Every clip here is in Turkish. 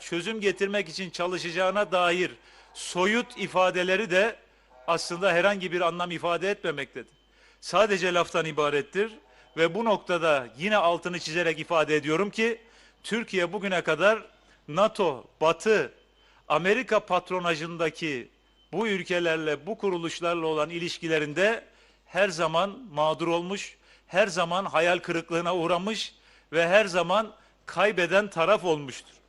çözüm getirmek için çalışacağına dair soyut ifadeleri de aslında herhangi bir anlam ifade etmemektedir. Sadece laftan ibarettir ve bu noktada yine altını çizerek ifade ediyorum ki Türkiye bugüne kadar NATO, Batı, Amerika patronajındaki bu ülkelerle, bu kuruluşlarla olan ilişkilerinde her zaman mağdur olmuş, her zaman hayal kırıklığına uğramış ve her zaman kaybeden taraf olmuştur.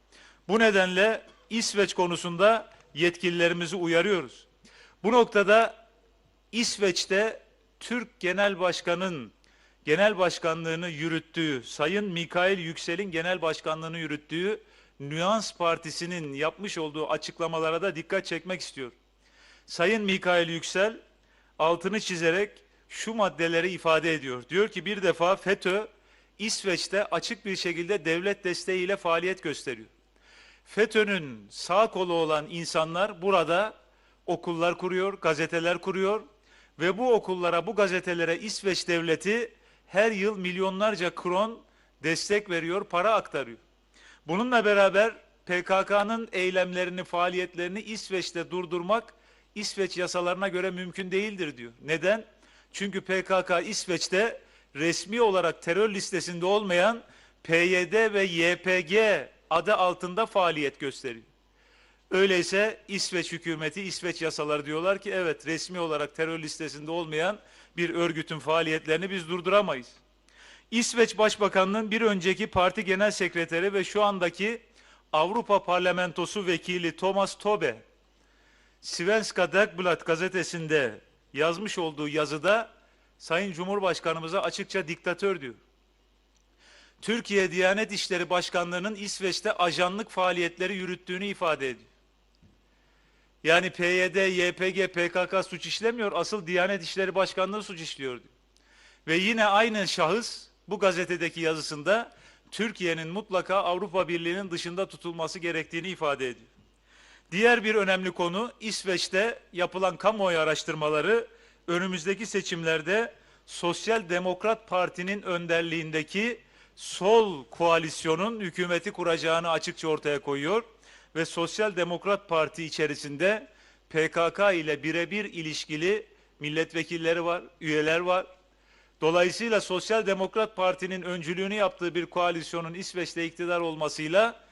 Bu nedenle İsveç konusunda yetkililerimizi uyarıyoruz. Bu noktada İsveç'te Türk Genel Başkan'ın genel başkanlığını yürüttüğü, Sayın Mikail Yüksel'in genel başkanlığını yürüttüğü Nüans Partisi'nin yapmış olduğu açıklamalara da dikkat çekmek istiyor. Sayın Mikail Yüksel altını çizerek şu maddeleri ifade ediyor. Diyor ki bir defa FETÖ İsveç'te açık bir şekilde devlet desteğiyle faaliyet gösteriyor. FETÖ'nün sağ kolu olan insanlar burada okullar kuruyor, gazeteler kuruyor ve bu okullara, bu gazetelere İsveç devleti her yıl milyonlarca kron destek veriyor, para aktarıyor. Bununla beraber PKK'nın eylemlerini, faaliyetlerini İsveç'te durdurmak İsveç yasalarına göre mümkün değildir diyor. Neden? Çünkü PKK İsveç'te resmi olarak terör listesinde olmayan PYD ve YPG adı altında faaliyet gösteriyor. Öyleyse İsveç hükümeti, İsveç yasaları diyorlar ki evet resmi olarak terör listesinde olmayan bir örgütün faaliyetlerini biz durduramayız. İsveç Başbakanı'nın bir önceki parti genel sekreteri ve şu andaki Avrupa Parlamentosu vekili Thomas Tobe, Svenska Dagblad gazetesinde yazmış olduğu yazıda Sayın Cumhurbaşkanımıza açıkça diktatör diyor. Türkiye Diyanet İşleri Başkanlığı'nın İsveç'te ajanlık faaliyetleri yürüttüğünü ifade ediyor. Yani PYD, YPG, PKK suç işlemiyor, asıl Diyanet İşleri Başkanlığı suç işliyor diyor. Ve yine aynı şahıs bu gazetedeki yazısında Türkiye'nin mutlaka Avrupa Birliği'nin dışında tutulması gerektiğini ifade ediyor. Diğer bir önemli konu İsveç'te yapılan kamuoyu araştırmaları önümüzdeki seçimlerde Sosyal Demokrat Parti'nin önderliğindeki sol koalisyonun hükümeti kuracağını açıkça ortaya koyuyor ve Sosyal Demokrat Parti içerisinde PKK ile birebir ilişkili milletvekilleri var, üyeler var. Dolayısıyla Sosyal Demokrat Parti'nin öncülüğünü yaptığı bir koalisyonun İsveç'te iktidar olmasıyla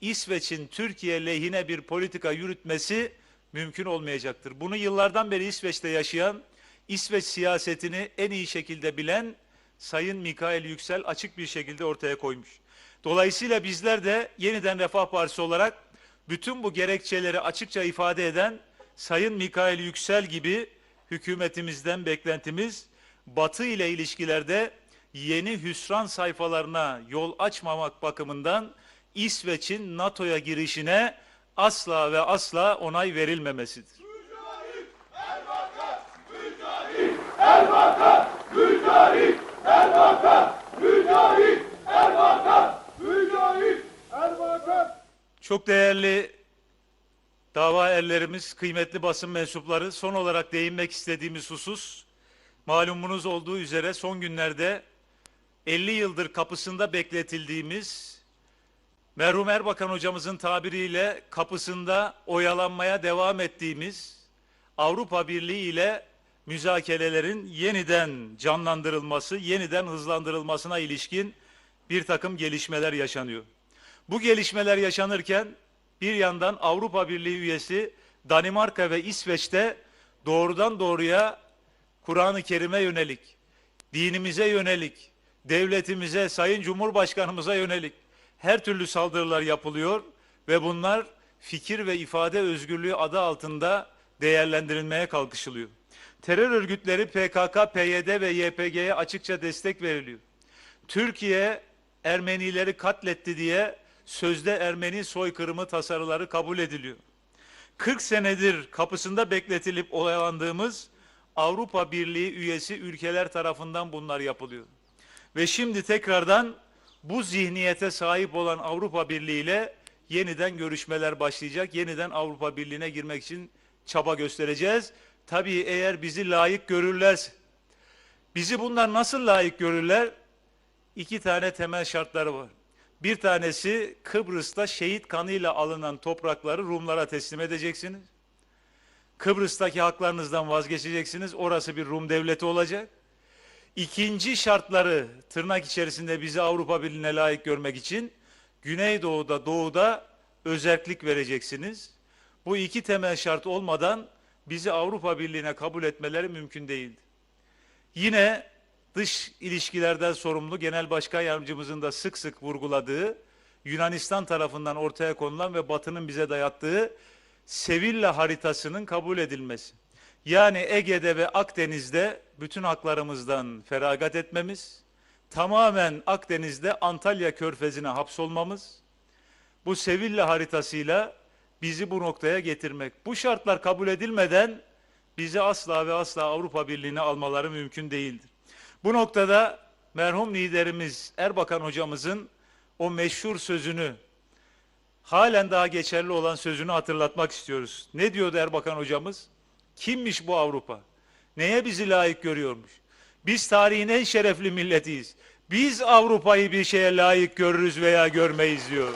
İsveç'in Türkiye lehine bir politika yürütmesi mümkün olmayacaktır. Bunu yıllardan beri İsveç'te yaşayan, İsveç siyasetini en iyi şekilde bilen Sayın Mikail Yüksel açık bir şekilde ortaya koymuş. Dolayısıyla bizler de yeniden Refah Partisi olarak bütün bu gerekçeleri açıkça ifade eden Sayın Mikail Yüksel gibi hükümetimizden beklentimiz Batı ile ilişkilerde yeni hüsran sayfalarına yol açmamak bakımından İsveç'in NATO'ya girişine asla ve asla onay verilmemesidir. Çok değerli dava erlerimiz, kıymetli basın mensupları son olarak değinmek istediğimiz husus malumunuz olduğu üzere son günlerde 50 yıldır kapısında bekletildiğimiz merhum Erbakan hocamızın tabiriyle kapısında oyalanmaya devam ettiğimiz Avrupa Birliği ile müzakerelerin yeniden canlandırılması, yeniden hızlandırılmasına ilişkin bir takım gelişmeler yaşanıyor. Bu gelişmeler yaşanırken bir yandan Avrupa Birliği üyesi Danimarka ve İsveç'te doğrudan doğruya Kur'an-ı Kerim'e yönelik, dinimize yönelik, devletimize, Sayın Cumhurbaşkanımıza yönelik her türlü saldırılar yapılıyor ve bunlar fikir ve ifade özgürlüğü adı altında değerlendirilmeye kalkışılıyor. Terör örgütleri PKK, PYD ve YPG'ye açıkça destek veriliyor. Türkiye Ermenileri katletti diye sözde Ermeni soykırımı tasarıları kabul ediliyor. 40 senedir kapısında bekletilip oyalandığımız Avrupa Birliği üyesi ülkeler tarafından bunlar yapılıyor. Ve şimdi tekrardan bu zihniyete sahip olan Avrupa Birliği ile yeniden görüşmeler başlayacak. Yeniden Avrupa Birliği'ne girmek için çaba göstereceğiz. Tabii eğer bizi layık görürlerse. Bizi bunlar nasıl layık görürler? İki tane temel şartları var. Bir tanesi Kıbrıs'ta şehit kanıyla alınan toprakları Rumlara teslim edeceksiniz. Kıbrıs'taki haklarınızdan vazgeçeceksiniz. Orası bir Rum devleti olacak. İkinci şartları tırnak içerisinde bizi Avrupa Birliği'ne layık görmek için Güneydoğu'da, Doğu'da özerklik vereceksiniz. Bu iki temel şart olmadan bizi Avrupa Birliği'ne kabul etmeleri mümkün değildi. Yine dış ilişkilerden sorumlu Genel Başkan Yardımcımızın da sık sık vurguladığı Yunanistan tarafından ortaya konulan ve Batı'nın bize dayattığı Sevilla haritasının kabul edilmesi. Yani Ege'de ve Akdeniz'de bütün haklarımızdan feragat etmemiz, tamamen Akdeniz'de Antalya Körfezi'ne hapsolmamız, bu Sevilla haritasıyla bizi bu noktaya getirmek. Bu şartlar kabul edilmeden bizi asla ve asla Avrupa Birliği'ne almaları mümkün değildir. Bu noktada merhum liderimiz Erbakan hocamızın o meşhur sözünü halen daha geçerli olan sözünü hatırlatmak istiyoruz. Ne diyordu Erbakan hocamız? Kimmiş bu Avrupa? Neye bizi layık görüyormuş? Biz tarihin en şerefli milletiyiz. Biz Avrupa'yı bir şeye layık görürüz veya görmeyiz diyor.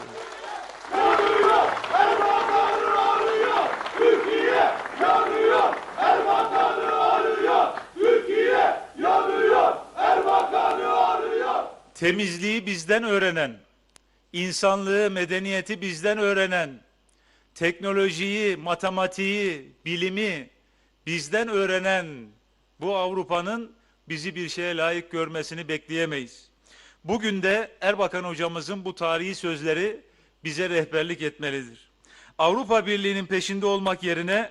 Temizliği bizden öğrenen, insanlığı, medeniyeti bizden öğrenen, teknolojiyi, matematiği, bilimi bizden öğrenen bu Avrupa'nın bizi bir şeye layık görmesini bekleyemeyiz. Bugün de Erbakan hocamızın bu tarihi sözleri bize rehberlik etmelidir. Avrupa Birliği'nin peşinde olmak yerine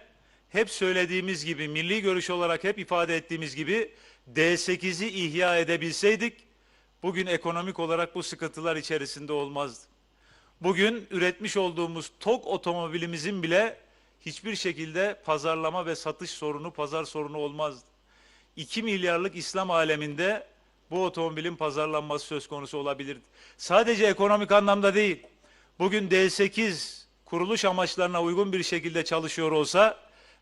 hep söylediğimiz gibi, milli görüş olarak hep ifade ettiğimiz gibi D8'i ihya edebilseydik bugün ekonomik olarak bu sıkıntılar içerisinde olmazdı. Bugün üretmiş olduğumuz TOG otomobilimizin bile hiçbir şekilde pazarlama ve satış sorunu, pazar sorunu olmazdı. 2 milyarlık İslam aleminde bu otomobilin pazarlanması söz konusu olabilirdi. Sadece ekonomik anlamda değil. Bugün D8 kuruluş amaçlarına uygun bir şekilde çalışıyor olsa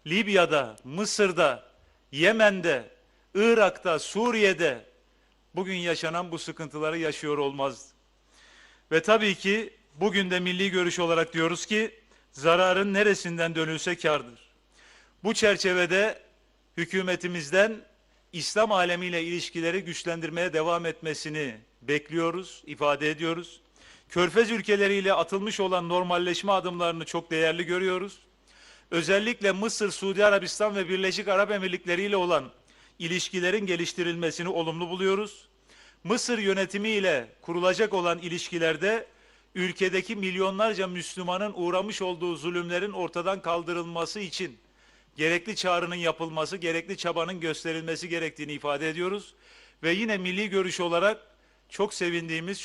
Libya'da, Mısır'da, Yemen'de, Irak'ta, Suriye'de bugün yaşanan bu sıkıntıları yaşıyor olmazdı. Ve tabii ki bugün de milli görüş olarak diyoruz ki zararın neresinden dönülse kardır. Bu çerçevede hükümetimizden İslam alemiyle ilişkileri güçlendirmeye devam etmesini bekliyoruz, ifade ediyoruz. Körfez ülkeleriyle atılmış olan normalleşme adımlarını çok değerli görüyoruz. Özellikle Mısır, Suudi Arabistan ve Birleşik Arap Emirlikleri ile olan ilişkilerin geliştirilmesini olumlu buluyoruz. Mısır yönetimiyle kurulacak olan ilişkilerde ülkedeki milyonlarca Müslümanın uğramış olduğu zulümlerin ortadan kaldırılması için gerekli çağrının yapılması, gerekli çabanın gösterilmesi gerektiğini ifade ediyoruz. Ve yine milli görüş olarak çok sevindiğimiz